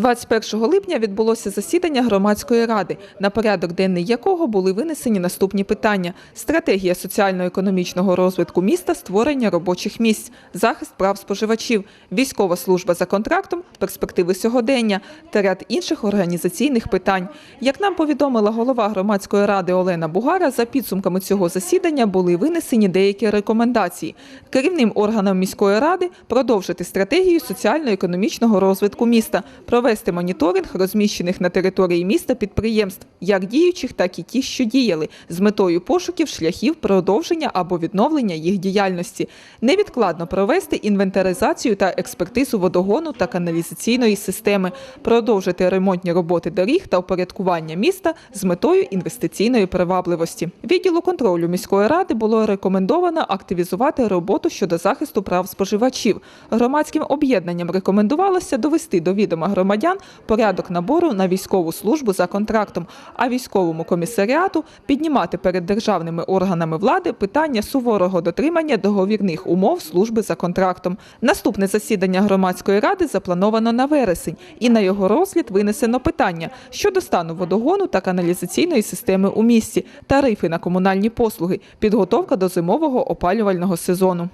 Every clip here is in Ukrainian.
21 липня відбулося засідання громадської ради, на порядок денний якого були винесені наступні питання: стратегія соціально-економічного розвитку міста, створення робочих місць, захист прав споживачів, військова служба за контрактом, перспективи сьогодення та ряд інших організаційних питань. Як нам повідомила голова громадської ради Олена Бугара, за підсумками цього засідання були винесені деякі рекомендації. Керівним органам міської ради продовжити стратегію соціально-економічного розвитку міста, провести моніторинг розміщених на території міста підприємств, як діючих, так і ті, що діяли, з метою пошуків шляхів продовження або відновлення їх діяльності, невідкладно провести інвентаризацію та експертизу водогону та каналізаційної системи, продовжити ремонтні роботи доріг та упорядкування міста з метою інвестиційної привабливості. Відділу контролю міської ради було рекомендовано активізувати роботу щодо захисту прав споживачів. Громадським об'єднанням рекомендувалося довести до відома громадян порядок набору на військову службу за контрактом, а військовому комісаріату піднімати перед державними органами влади питання суворого дотримання договірних умов служби за контрактом. Наступне засідання громадської ради заплановано на вересень, і на його розгляд винесено питання щодо стану водогону та каналізаційної системи у місті, тарифи на комунальні послуги, підготовка до зимового опалювального сезону.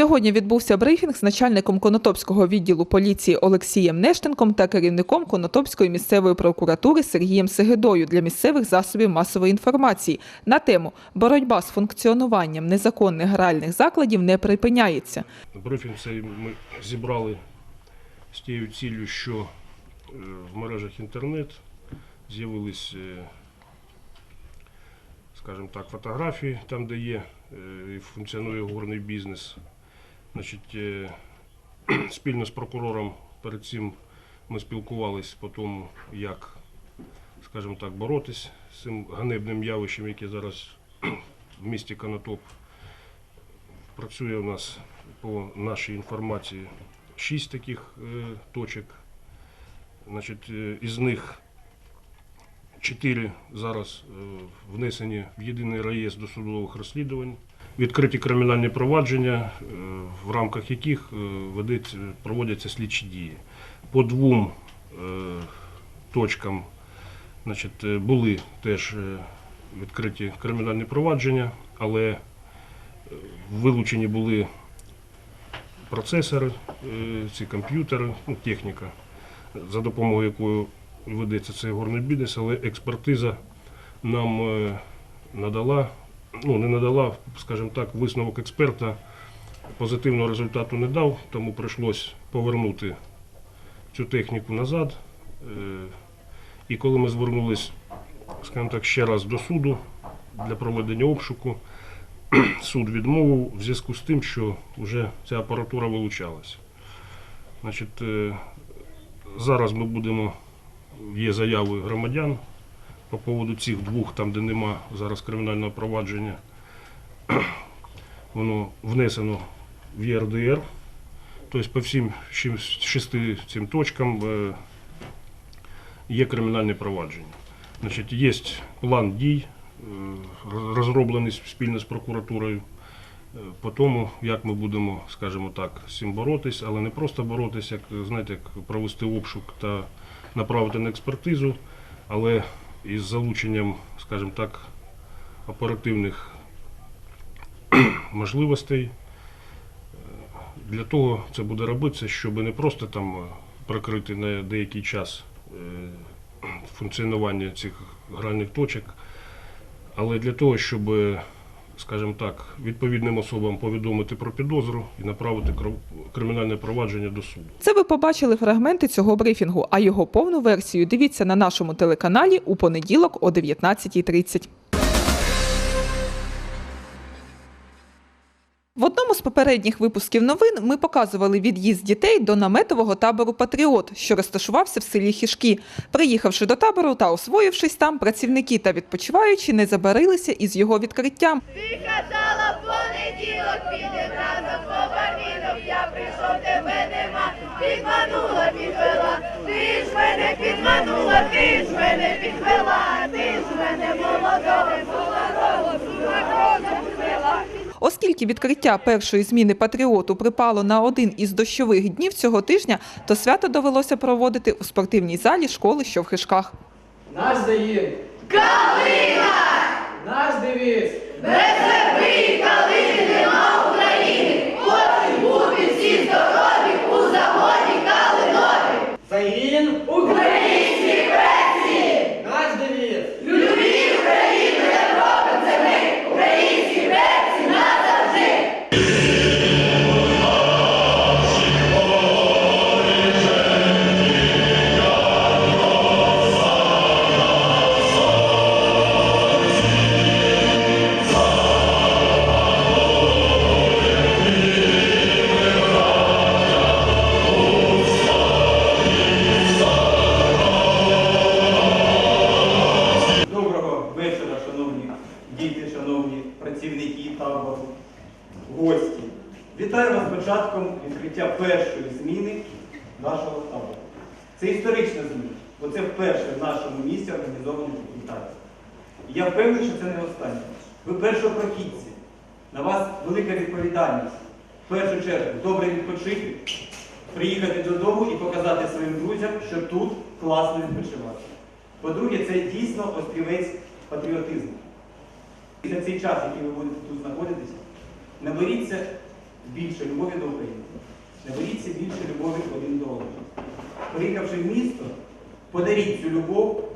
Сьогодні відбувся брифінг з начальником Конотопського відділу поліції Олексієм Нештенком та керівником Конотопської місцевої прокуратури Сергієм Сегедою для місцевих засобів масової інформації на тему боротьба з функціонуванням незаконних гральних закладів не припиняється. Брифінг цей ми зібрали з тією ціллю, що е, в мережах інтернет з'явились, е, скажімо так, фотографії, там, де є е, і функціонує горний бізнес. Значить, е, спільно з прокурором перед цим ми спілкувалися по тому, як, скажімо так, боротись з цим ганебним явищем, яке зараз в місті Конотоп працює у нас по нашій інформації шість таких е, точок. Значить, е, із них чотири зараз внесені в єдиний реєстр досудових розслідувань. Відкриті кримінальні провадження, е, в рамках яких е, проводяться слідчі дії. По двом е, точкам значить, були теж відкриті кримінальні провадження, але вилучені були процесори, ці комп'ютери, ну, техніка, за допомогою якої ведеться цей горний бізнес, але експертиза нам надала, ну не надала, скажімо так, висновок експерта позитивного результату не дав, тому прийшлось повернути цю техніку назад. Е, І коли ми звернулись, скажімо так, ще раз до суду для проведення обшуку, суд відмовив в зв'язку з тим, що вже ця апаратура вилучалася. Значить, е, зараз ми будемо, є заяви громадян по поводу цих двох, там, де нема зараз кримінального провадження. Воно внесено в ЄРДР. Тобто по всім шести цим точкам е, є кримінальне провадження. Значить, є план дій, е, розроблений спільно з прокуратурою е, по тому, як ми будемо, скажімо так, з цим боротись, але не просто боротись, як знаєте, як провести обшук та направити на експертизу, але із залученням, скажімо так, оперативних можливостей. Для того це буде робитися, щоб не просто там е, прикрити на деякий час е, функціонування цих гральних точок, але для того, щоб, е, скажімо так, відповідним особам повідомити про підозру і направити кримінальне провадження до суду. Це ви побачили фрагменти цього брифінгу, а його повну версію дивіться на нашому телеканалі у понеділок о 19.30. з попередніх випусків новин ми показували від'їзд дітей до наметового табору Патріот, що розташувався в селі Хішки. Приїхавши до табору та освоївшись там, працівники та відпочиваючі не забарилися із його відкриттям. Ти казала понеділок, підем разом по барвінок, я прийшов, тебе нема, підманула, підвела, ти ж мене підманула, ти ж мене підвела, ти ж мене молодого, молодого, молодого підвела. Оскільки відкриття першої зміни патріоту припало на один із дощових днів цього тижня, то свято довелося проводити у спортивній залі школи, що в Хишках. Наш дає Калина! Наш девіз. Початком відкриття першої зміни нашого табору. Це історична зміна, бо це вперше в нашому місті організовані такі. І я впевнений, що це не останнє. Ви першопрохідці. На вас велика відповідальність. В першу чергу добре відпочити, приїхати додому і показати своїм друзям, що тут класно відпочивати. По-друге, це дійсно острівець патріотизму. І за цей час, який ви будете тут знаходитися, наберіться більше любові до України, Не боїться більше любові один до одного. Приїхавши в місто, подаріть цю любов,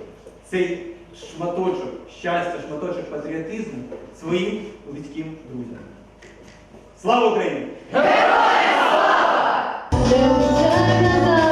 цей шматочок щастя, шматочок патріотизму своїм близьким друзям. Слава Україні! Героям обіцяє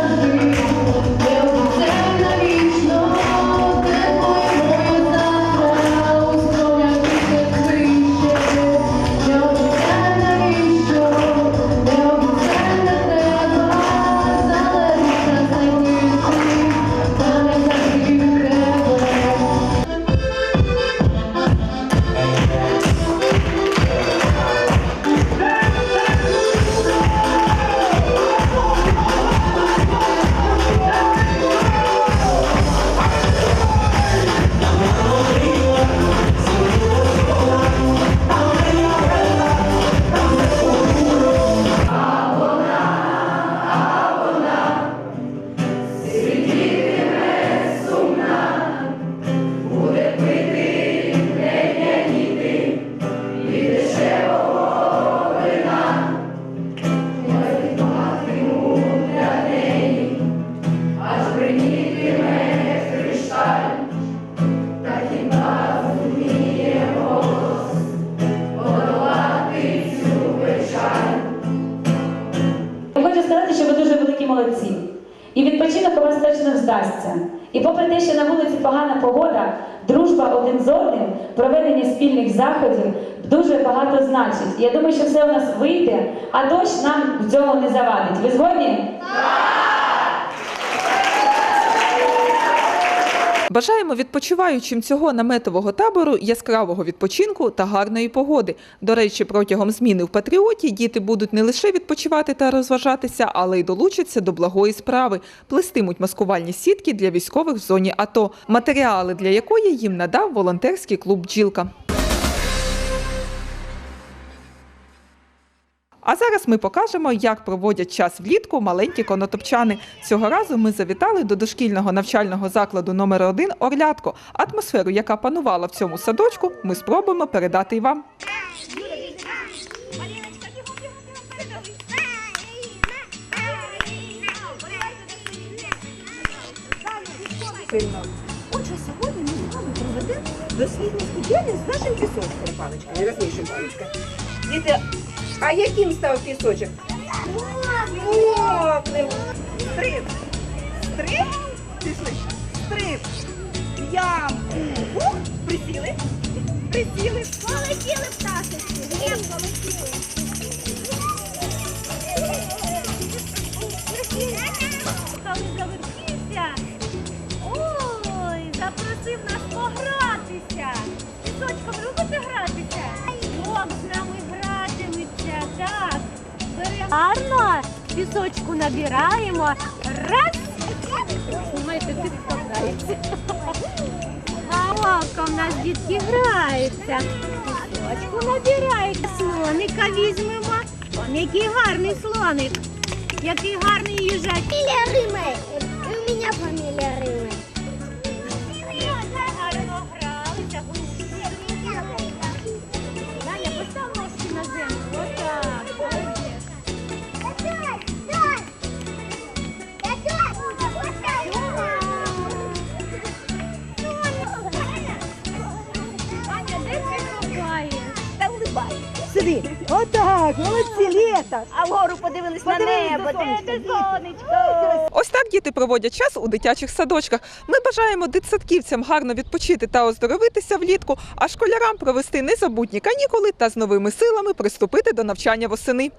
молодці. І відпочинок у вас точно вдасться. І попри те, що на вулиці погана погода, дружба один з одним, проведення спільних заходів дуже багато значить. Я думаю, що все у нас вийде, а дощ нам в цьому не завадить. Ви згодні? Бажаємо відпочиваючим цього наметового табору яскравого відпочинку та гарної погоди. До речі, протягом зміни в патріоті діти будуть не лише відпочивати та розважатися, але й долучаться до благої справи. Плестимуть маскувальні сітки для військових в зоні АТО, матеріали для якої їм надав волонтерський клуб Бджілка. А зараз ми покажемо, як проводять час влітку маленькі конотопчани. Цього разу ми завітали до дошкільного навчального закладу номер 1 Орлятко. Атмосферу, яка панувала в цьому садочку, ми спробуємо передати й вам. Отже, сьогодні ми з вами проведемо дослідницьку діяльність з нашим пісочком, паличка, найроснішим паличка. Діти, а яким став пісочок? Мокним. Стриб. Стриб. Пішли. Ямку. Присіли. Присіли. Полетіли пташечки. Ні, полетіли. Коли завертівся, пісочку набираємо. Раз. Думаєте, ти складається. А око в нас дітки граються. Пісочку набирають. Слоника візьмемо. Он який гарний слоник. Який гарний їжак. Фамилия Риме. У мене фамилия літо. А вгору подивились на небо. сонечко. Ось так діти проводять час у дитячих садочках. Ми бажаємо дитсадківцям гарно відпочити та оздоровитися влітку, а школярам провести незабутні канікули та з новими силами приступити до навчання восени.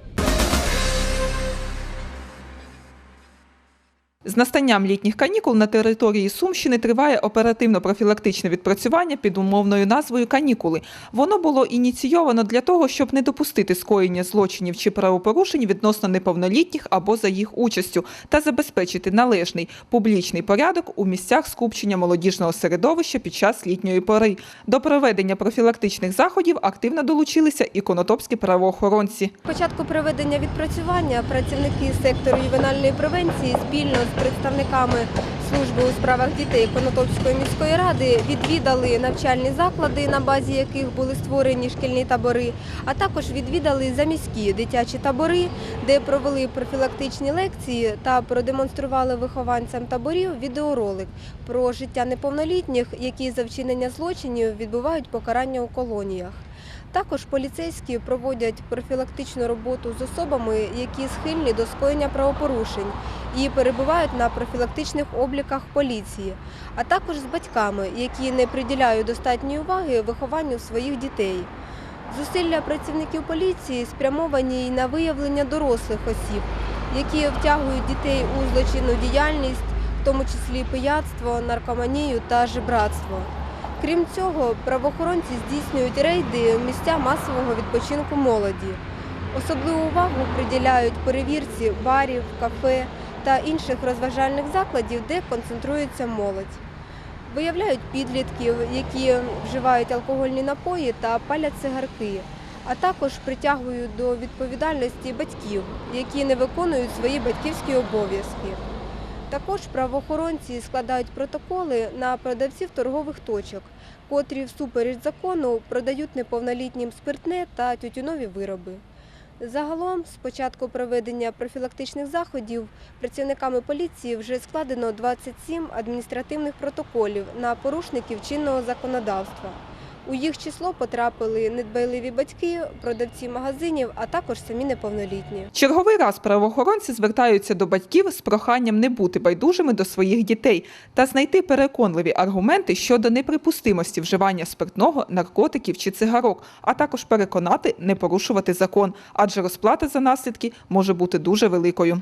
З настанням літніх канікул на території Сумщини триває оперативно-профілактичне відпрацювання під умовною назвою Канікули. Воно було ініційовано для того, щоб не допустити скоєння злочинів чи правопорушень відносно неповнолітніх або за їх участю, та забезпечити належний публічний порядок у місцях скупчення молодіжного середовища під час літньої пори. До проведення профілактичних заходів активно долучилися і конотопські правоохоронці. Початку проведення відпрацювання працівники сектору ювенальної превенції спільно представниками служби у справах дітей Конотопської міської ради відвідали навчальні заклади, на базі яких були створені шкільні табори, а також відвідали заміські дитячі табори, де провели профілактичні лекції та продемонстрували вихованцям таборів відеоролик про життя неповнолітніх, які за вчинення злочинів відбувають покарання у колоніях. Також поліцейські проводять профілактичну роботу з особами, які схильні до скоєння правопорушень і перебувають на профілактичних обліках поліції, а також з батьками, які не приділяють достатньої уваги вихованню своїх дітей. Зусилля працівників поліції спрямовані й на виявлення дорослих осіб, які втягують дітей у злочинну діяльність, в тому числі пияцтво, наркоманію та жебратство. Крім цього, правоохоронці здійснюють рейди в місця масового відпочинку молоді. Особливу увагу приділяють перевірці барів, кафе та інших розважальних закладів, де концентрується молодь. Виявляють підлітків, які вживають алкогольні напої та палять цигарки, а також притягують до відповідальності батьків, які не виконують свої батьківські обов'язки. Також правоохоронці складають протоколи на продавців торгових точок, котрі всупереч закону продають неповнолітнім спиртне та тютюнові вироби. Загалом, з початку проведення профілактичних заходів, працівниками поліції вже складено 27 адміністративних протоколів на порушників чинного законодавства. У їх число потрапили недбайливі батьки, продавці магазинів, а також самі неповнолітні. Черговий раз правоохоронці звертаються до батьків з проханням не бути байдужими до своїх дітей та знайти переконливі аргументи щодо неприпустимості вживання спиртного, наркотиків чи цигарок, а також переконати не порушувати закон, адже розплата за наслідки може бути дуже великою.